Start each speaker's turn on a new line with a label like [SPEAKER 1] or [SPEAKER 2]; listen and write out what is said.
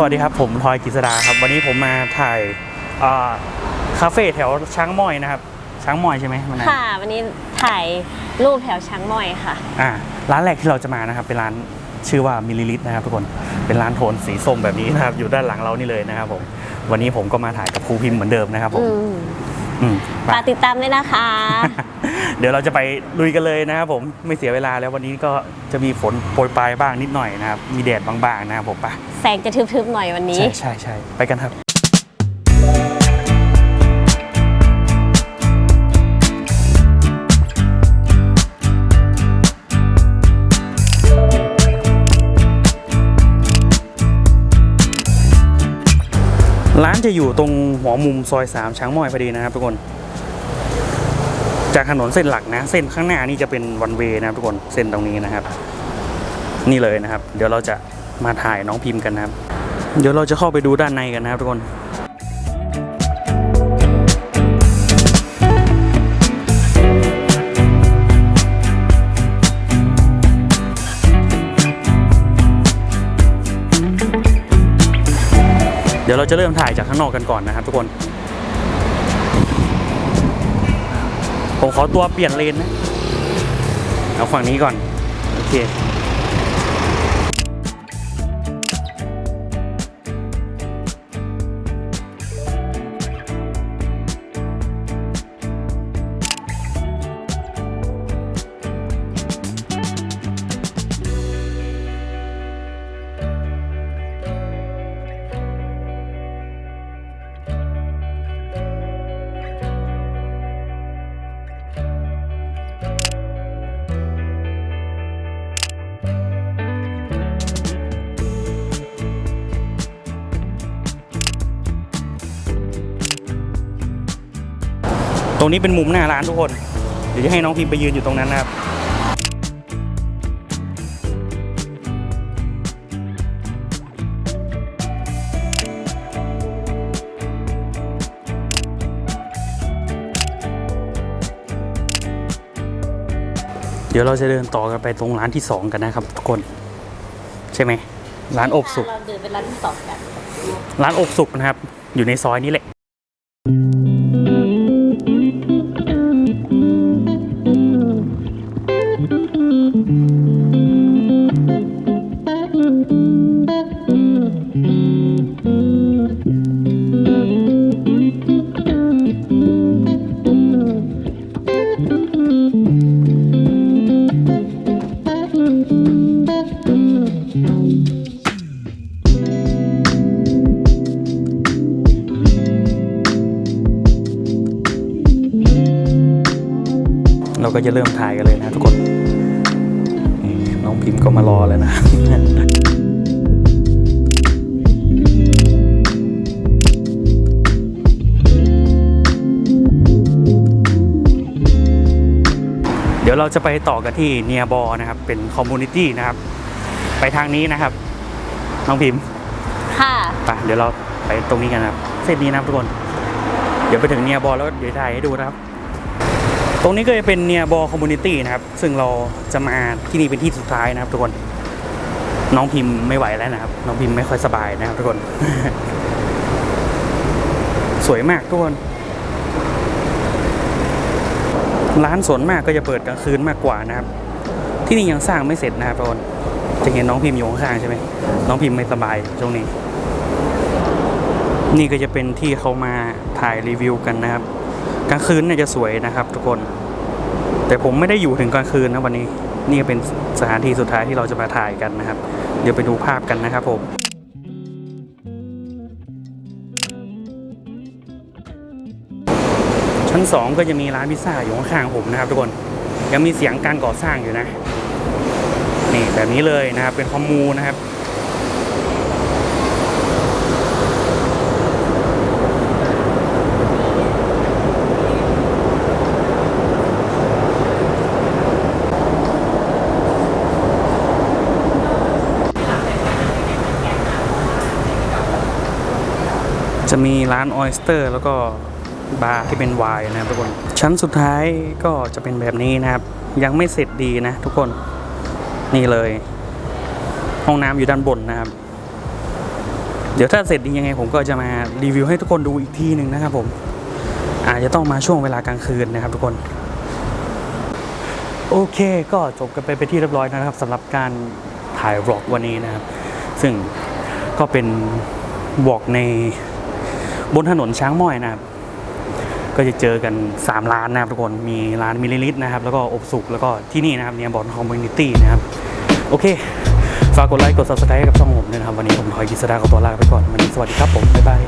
[SPEAKER 1] สวัสดีครับ ผมทอยกิษดาครับ วันนี้ผมมาถ่ายอ่าคาเฟ่แถวช้างม้อยนะครับ ช้างม้อยใช่ไหมมันนะ
[SPEAKER 2] ค่ะ วันนี้ถ่ายรูปแถวช้างม้อยค่ะ
[SPEAKER 1] อ่าร้านแรกที่เราจะมานะครับ เป็นร้านชื่อว่ามิลลิลิตนะครับทุกคนเป็นร้านโทนสีส้มแบบนี้นะครับ อยู่ด้านหลังเรานี่เลยนะครับผมวันนี้ผมก็มาถ่ายกับครูพิมพ์เหมือนเดิมนะครับผม
[SPEAKER 2] อืม
[SPEAKER 1] อืมไป
[SPEAKER 2] ฝากติดตามด้วยนะคะ
[SPEAKER 1] เดี๋ยวเราจะไปลุยกันเลยนะครับผมไม่เสียเวลาแล้ววันนี้ก็จะมีฝนโปรยปลายบ้างนิดหน่อยนะครับมีแดดบางๆนะครับผมไป
[SPEAKER 2] แสงจะทึบๆหน่อยวันนี้
[SPEAKER 1] ใช่ใช่ใช่ไปกันครับานจะอยู่ตรงหัวมุมซอย 3 ช้างม้อยพอดีนะครับทุกคน จากถนนเส้นหลักนะ เส้นข้างหน้านี่จะเป็นวันเวนะครับทุกคนเส้นตรงนี้นะครับ นี่เลยนะครับ เดี๋ยวเราจะมาถ่ายน้องพิมพ์กันนะครับ เดี๋ยวเราจะเข้าไปดูด้านในกันนะครับทุกคน ดี๋ยวเราจะเริ่มถ่ายจากข้างนอกกันก่อนนะครับทุกคน ผมขอตัวเปลี่ยนเลนนะ เอาฝั่งนี้ก่อน โอเค ตรงนี้เป็นมุมหน้าร้านทุกคน เดี๋ยวจะให้น้องพิมพ์ไปยืนอยู่ตรงนั้นนะครับเดี๋ยวเราจะเดินต่อกันไปตรงร้านที่สองกันนะครับทุกคน ใช่ไหมร้านอบสุก
[SPEAKER 2] เราเดินเป็นร้านที่สองกัน
[SPEAKER 1] ร้านอบสุกนะครับ อยู่ในซอยนี้แหละ เราก็จะเริ่มถ่ายกันเลยนะทุกคนนี่น้องพิมพ์ก็มารอแล้วนะเดี๋ยวเราจะไปต่อกันที่เนียบอนะครับ เป็นคอมมูนิตี้นะครับ ไปทางนี้นะครับ น้องพิมพ์
[SPEAKER 2] ค่ะ
[SPEAKER 1] ไปเดี๋ยวเราไปตรงนี้กันนะครับ เส้นนี้นะครับทุกคน เดี๋ยวไปถึงเนียบอแล้วเดี๋ยวถ่ายให้ดูนะครับ ตรงนี้ก็จะเป็นเนียบอคอมมูนิตี้นะครับ ซึ่งเราจะมาที่นี่เป็นที่สุดท้ายนะครับ ทุกคน น้องพิมพ์ไม่ไหวแล้วนะครับ น้องพิมพ์ไม่ค่อยสบายนะครับ ทุกคน สวยมากทุกคน ร้านส่วนมากก็จะเปิดกลางคืนมากกว่านะครับ ที่นี่ยังสร้างไม่เสร็จนะครับทุกคนจะเห็นน้องพิมพ์อยู่ข้างๆใช่ไหมน้องพิมพ์ไม่สบายช่วงนี้ นี่ก็จะเป็นที่เขามาถ่ายรีวิวกันนะครับ กลางคืนน่าจะสวยนะครับ ทุกคน แต่ผมไม่ได้อยู่ถึงกลางคืนนะวันนี้ นี่เป็นสถานที่สุดท้ายที่เราจะมาถ่ายกันนะครับ เดี๋ยวไปดูภาพกันนะครับผมชั้นสองก็จะมีร้านพิซซ่าอยู่ข้างๆผมนะครับทุกคนยังมีเสียงการก่อสร้างอยู่นะ นี่แบบนี้เลยนะครับเป็นคอมมูนะครับ จะมีร้านออยสเตอร์แล้วก็บาร์ที่เป็นไวน์นะครับทุกคน ชั้นสุดท้ายก็จะเป็นแบบนี้นะครับ ยังไม่เสร็จดีนะทุกคนนี่เลย ห้องน้ำอยู่ด้านบนนะครับ เดี๋ยวถ้าเสร็จดียังไงผมก็จะมารีวิวให้ทุกคนดูอีกทีหนึ่งนะครับผม อาจจะต้องมาช่วงเวลากลางคืนนะครับทุกคน โอเคก็จบกันไปไปนที่เรียบร้อยนะครับสำหรับการถ่ายบล็อกวันนี้นะครับ ซึ่งก็เป็นบล็อกใน บนถนนช้างม้อยนะครับ ก็จะเจอกัน 3 ร้านนะครับทุกคน มีร้านมิลลิลิตนะครับ แล้วก็อบสุก แล้วก็ที่นี่นะครับเนียบอลคอมมูนิตี้นะครับ โอเค ฝากกดไลค์ กด subscribe กับช่องผมด้วยนะครับ วันนี้ผมทอยกิษดาขอตัวลาไปก่อน วันนี้สวัสดีครับผม บ๊ายบาย